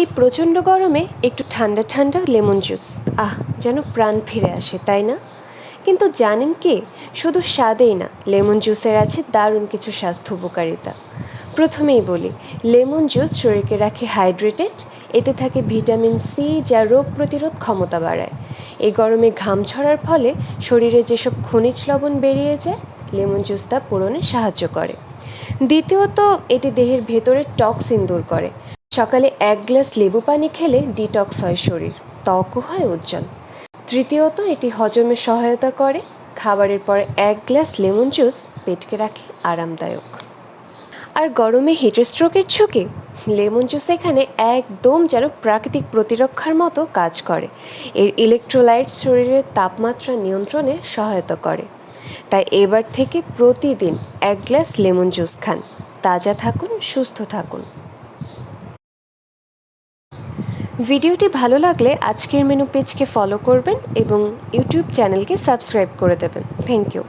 এই প্রচণ্ড গরমে একটু ঠান্ডা ঠান্ডা লেমন জুস। আহ, যেন প্রাণ ফিরে আসে, তাই না? কিন্তু জানেন কি, শুধু স্বাদেই না, লেমন জুসের আছে দারুণ কিছু স্বাস্থ্য উপকারিতা। প্রথমেই বলি, লেমন জুস শরীরকে রাখে হাইড্রেটেড, এতে থাকে ভিটামিন সি যা রোগ প্রতিরোধ ক্ষমতা বাড়ায়। এই গরমে ঘাম ছড়ার ফলে শরীরে যেসব খনিজ লবণ বেরিয়ে যায়, লেমন জুস তা পূরণে সাহায্য করে। দ্বিতীয়ত, এটি দেহের ভেতরে টক্সিন দূর করে। সকালে এক গ্লাস লেবু পানি খেলে ডিটক্স হয় শরীর, ত্বকও হয় উজ্জ্বল। তৃতীয়ত, এটি হজমে সহায়তা করে। খাবারের পরে এক গ্লাস লেমন জুস পেটকে রাখে, আরামদায়ক। আর গরমে হিটার স্ট্রোকের ঝুঁকি? লেমন জুস এখানে একদম যেন প্রাকৃতিক প্রতিরক্ষার মতো কাজ করে। এর ইলেকট্রোলাইট শরীরের তাপমাত্রা নিয়ন্ত্রণে সহায়তা করে। তাই এবার থেকে প্রতিদিন এক গ্লাস লেমন জুস খান। তাজা থাকুন, সুস্থ থাকুন। ভিডিওটি ভালো লাগলে আজকের মেনু পেজকে ফলো করবেন এবং ইউটিউব চ্যানেলকে সাবস্ক্রাইব করে দেবেন। Thank you.